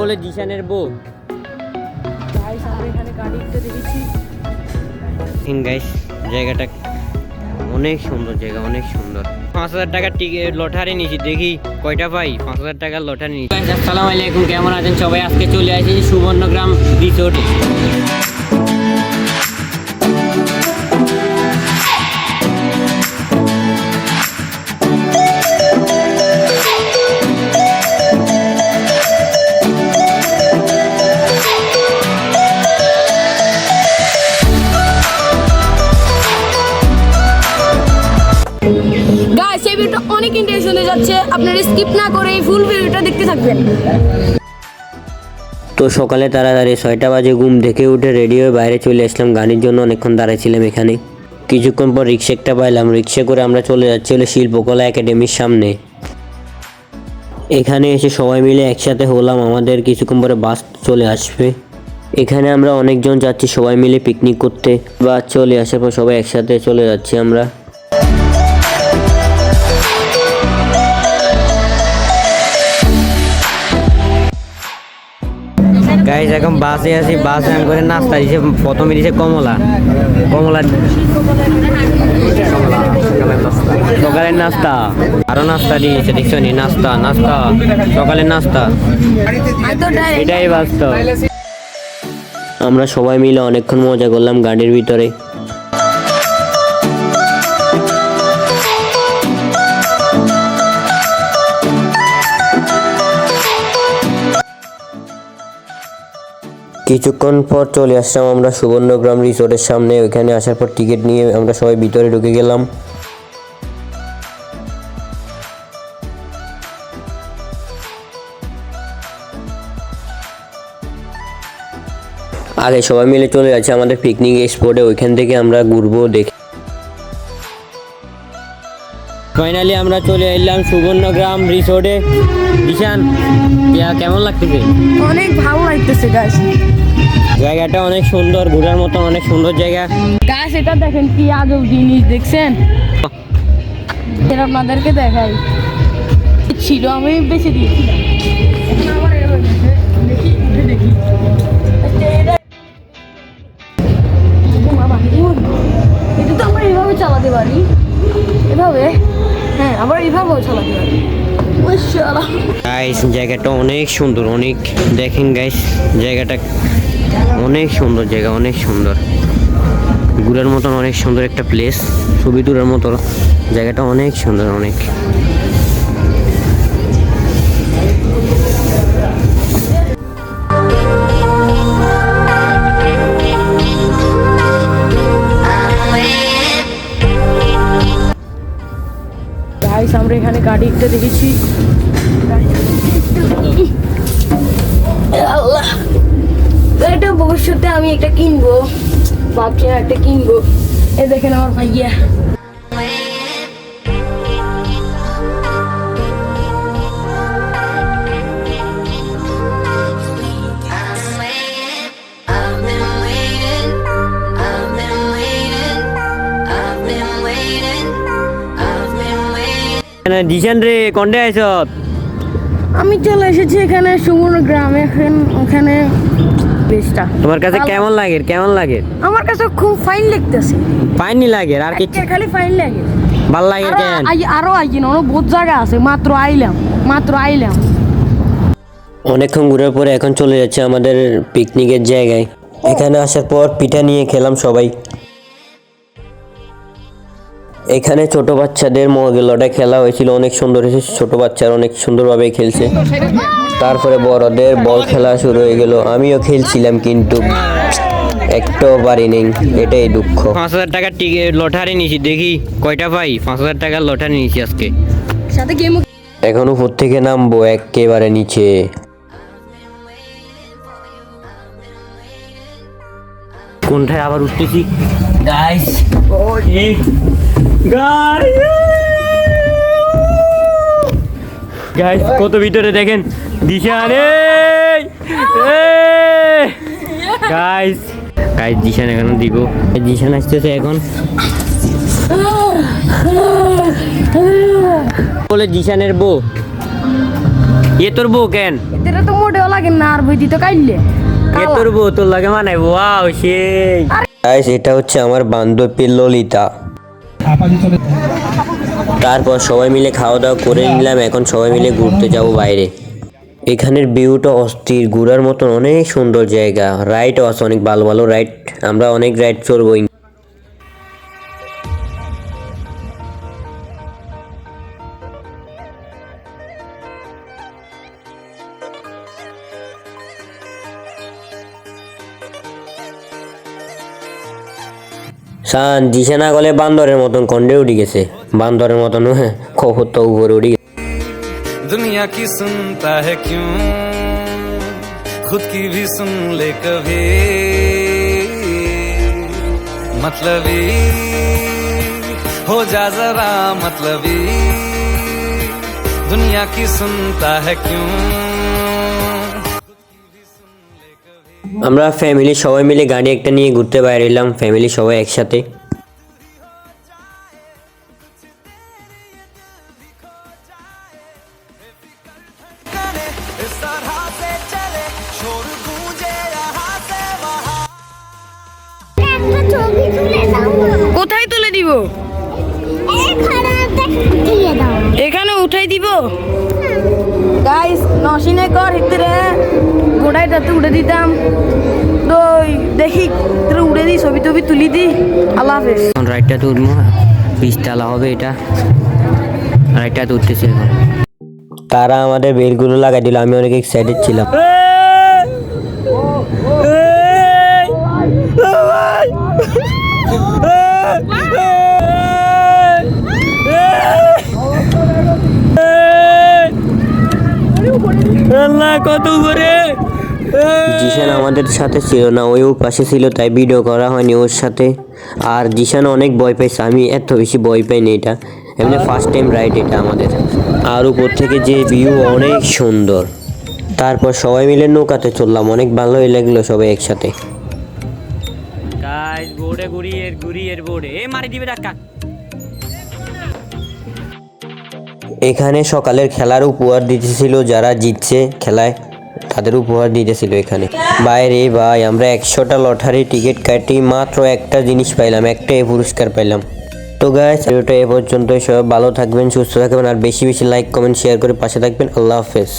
বলে জিশানের বউ। গাইস জায়গাটা অনেক সুন্দর জায়গা অনেক সুন্দর। পাঁচ হাজার টাকার টিকিট লটারি নিয়েছি দেখি কয়টা পাই? পাঁচ হাজার টাকার লটারি নিয়েছি। আসসালামু আলাইকুম কেমন আছেন? সবাই আজকে চলে আসি সুবর্ণগ্রাম রিসোর্ট অনেক ইন্টারেস্ট হতে যাচ্ছে, আপনারা স্কিপ না করে এই ফুল ভিডিওটা দেখতে থাকবেন। তো সকালে তাড়াতাড়ি ছয়টা বাজে ঘুম থেকে উঠে রেডি হয়ে বাইরে চলে আসলাম গানের জন্য অনেকক্ষণ দাঁড়াইছিলাম এখানে। কিছুক্ষণ পর রিক্সা একটা পাইলাম, রিক্সা করে আমরা চলে যাচ্ছি হলো শিল্পকলা একাডেমির সামনে। এখানে এসে সবাই মিলে একসাথে হলাম, আমাদের কিছুক্ষণ পরে বাস চলে আসবে। এখানে আমরা অনেকজন যাচ্ছি, সবাই মিলে পিকনিক করতে। বা চলে আসার পর সবাই একসাথে চলে যাচ্ছি আমরা। গাইজ এখন বাসে আছি বাসে আমি করে নাস্তা দিছে। প্রথমে দিছে কমলা। কমলা সকালের নাস্তা। আরও নাস্তা দিয়েছে, দেখছ নি? নাস্তা নাস্তা। সকালের নাস্তা। এটাই বাস্তব। আমরা সবাই মিলে অনেকক্ষণ মজা করলাম গাড়ির ভিতরে। কিছুক্ষণ পর চলে আসলাম আমরা সুবর্ণগ্রাম রিসোর্টের সামনে। ওইখানে আসার পর টিকিট নিয়ে আমরা সবাই ভিতরে ঢুকে গেলাম। আগে সবাই মিলে চলে যাচ্ছে আমাদের পিকনিক স্পটে ওইখান থেকে আমরা ঘুরবো, দেখে ফাইনালি আমরা চলে এলাম সুবর্ণগ্রাম রিসোর্টে। ইয়া কেমন লাগতেছে? অনেক ভালো লাগতেছে গাইস জায়গাটা অনেক সুন্দর ঘোরার মতো অনেক সুন্দর জায়গা। গাছ এটা দেখেন কি আজব জিনিস দেখছেন? আপনাদেরকে দেখাই। ছিল আমি বেশি এটা- তো আমরা চালাতে পারি। এভাবে? হ্যাঁ আবার এভাবেও চালাতে পারি। গাইস জায়গাটা অনেক সুন্দর অনেক দেখেন গাইস জায়গাটা অনেক সুন্দর জায়গা, অনেক সুন্দর। ঘুরার মতন অনেক সুন্দর একটা প্লেস ছবি তোলার মতো। জায়গাটা অনেক সুন্দর, অনেক। আমরা এখানে গাড়ি একটা দেখেছি। এটা ভবিষ্যতে আমি একটা কিনবো। ভাবছি একটা কিনবো। এ দেখেন আমার ভাইয়া. দিশান রে কন্ডে আমি চলে এসেছি এখানে সুমন গ্রামে এখন তোমার কাছে কেমন লাগে? কেমন লাগে? আমার কাছে খুব ফাইন লাগতেছে। ফাইনই লাগে আর কি খালি ফাইন লাগে। ভালো লাগে কেন? আই- আরও আইছি না অনেক বহুত জায়গা আছে মাত্র আইলাম মাত্র আইলাম। অনেকক্ষণ ঘুরার পরে এখন চলে যাচ্ছে আমাদের পিকনিকের জায়গায়। এখানে আসার পর পিঠা নিয়ে খেলাম সবাই। এখানে ছোট বাচ্চাদের মগেলটা খেলা হয়েছিল অনেক সুন্দর হয়েছে। ছোট বাচ্চারা অনেক সুন্দরভাবে খেলছে। তারপরে বড়দের বল খেলা শুরু হয়ে গেল। আমিও খেলছিলাম কিন্তু একটাও পারিনি। এটাই দুঃখ। পাঁচ হাজার টাকার টিকিট লটারি নিয়েছি। দেখি কয়টা পাই? পাঁচ হাজার টাকার লটারি নিয়েছি আজকে। এখন উপর থেকে নামবো একেবারে নিচে। কোনটায় আবার উঠতেছি? গাইস গাইস কত ভিতরে দেখেন? দিশান গাইস গাইস দিশান এখন দিব দিশান আসতেছে এখন। হলো জিশানের বউ। এ তোর বউ কেন? এদের তো মোটেও লাগে না আর বই দিতে কাইলে। এ তোর বউ তোর লাগে মানাই ওয়াও সেই। গাইস এটা হচ্ছে আমার বান্ধবী ললিতা। তারপর সবাই মিলে খাওয়া দাওয়া করে নিলাম, এখন সবাই মিলে ঘুরতে যাব বাইরে। এখানের ভিউটা অস্থির, ঘোরার মতন অনেক সুন্দর জায়গা। রাইট আছে, অনেক ভালো ভালো রাইড আমরা অনেক রাইড চড়বো সান দিশে না গলে বান্দরের মতন কন্ডে উঠে গেছে বান্দরের মতন হ্যাঁ খবর তো উপরে উঠে গেছে। दुनिया की सुनता है क्यों खुद की भी सुन ले कभी मतलबी हो जा जरा मतलबी दुनिया की सुनता है क्यों আমরা ফ্যামিলি সবাই মিলে গাড়ি একটা নিয়ে ঘুরতে বাইরে এলাম ফ্যামিলি সবাই একসাথে। কোথায় তুলে দিব? এখানে উঠাই দিব? গাইস নশিনে কর হিতরে গোড়াইটাতে উড়ে দিতাম তো দেখি তোর উড়ে দিই ছবি টবি তুলি দিই আল্লাহ হাফেজ এখন রাইডটা তুলবো বিশতলা হবে এটা রাইডটা তুলতেছে এখন তারা আমাদের বেলগুলো লাগাই দিল আমি অনেক এক্সাইটেড ছিলাম কত উপরে জিশান আমাদের সাথে ছিল না ওই পাশে ছিল তাই ভিডিও করা হয়নি ওর সাথে। আর জিশান অনেক ভয় পাইছে আমি এত বেশি ভয় পাইনি এটা। এমনি ফার্স্ট টাইম রাইড এটা আমাদের। আর উপর থেকে যে ভিউ অনেক সুন্দর। তারপর সবাই মিলে নৌকাতে চললাম অনেক ভালোই লাগল সবাই একসাথে। গাইস বোর্ডে ঘুরিয়ে ঘুরিয়ে বোর্ডে এ মারি দিবে ধাক্কা। এখানে সকালের খেলার উপহার দিতেছিল যারা জিতছে খেলায়। তাদের উপহার দিতেছিল এখানে। বাইরে ভাই, আমরা একশোটা লটারি টিকিট কাটি মাত্র একটা জিনিস পাইলাম একটা এ পুরস্কার পাইলাম। তো গাছ ভিডিওটা এ পর্যন্ত সব ভালো থাকবেন, সুস্থ থাকবেন, আর বেশি বেশি লাইক কমেন্ট শেয়ার করে পাশে থাকবেন। আল্লাহ হাফেজ।